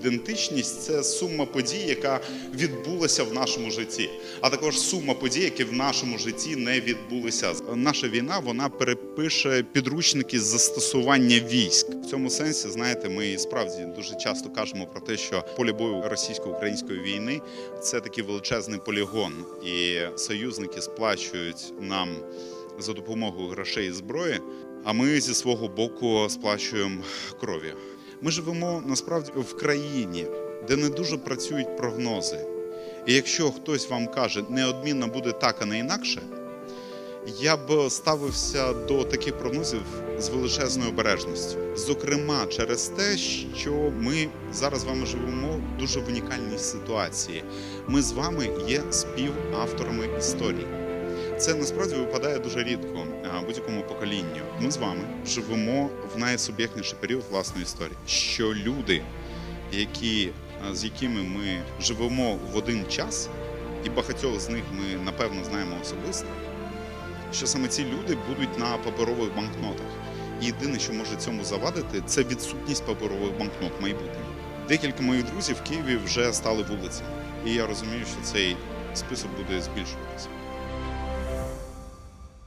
ідентичність це сума подій, яка відбулася в нашому житті, а також сума подій, які в нашому житті не відбулися. Наша війна вона перепише підручники застосування військ. В цьому сенсі, знаєте, ми справді дуже часто кажемо про те, що поле бою російсько-української війни це такий величезний полігон, і союзники сплачують нам за допомогою грошей і зброї. А ми зі свого боку сплачуємо кров'ю. Ми живемо насправді в країні, де не дуже працюють прогнози. І якщо хтось вам каже, неодмінно буде так, а не інакше, я б ставився до таких прогнозів з величезною обережністю. Зокрема, через те, що ми зараз з вами живемо дуже в унікальній ситуації. Ми з вами є співавторами історії. Це насправді випадає дуже рідко будь-якому поколінню. Ми з вами живемо в найсуб'єктніший період власної історії. Що люди, які, з якими ми живемо в один час, і багатьох з них ми напевно знаємо особисто, що саме ці люди будуть на паперових банкнотах. І єдине, що може цьому завадити, це відсутність паперових банкнот в майбутньому. Декілька моїх друзів в Києві вже стали вулицями, і я розумію, що цей список буде збільшуватися.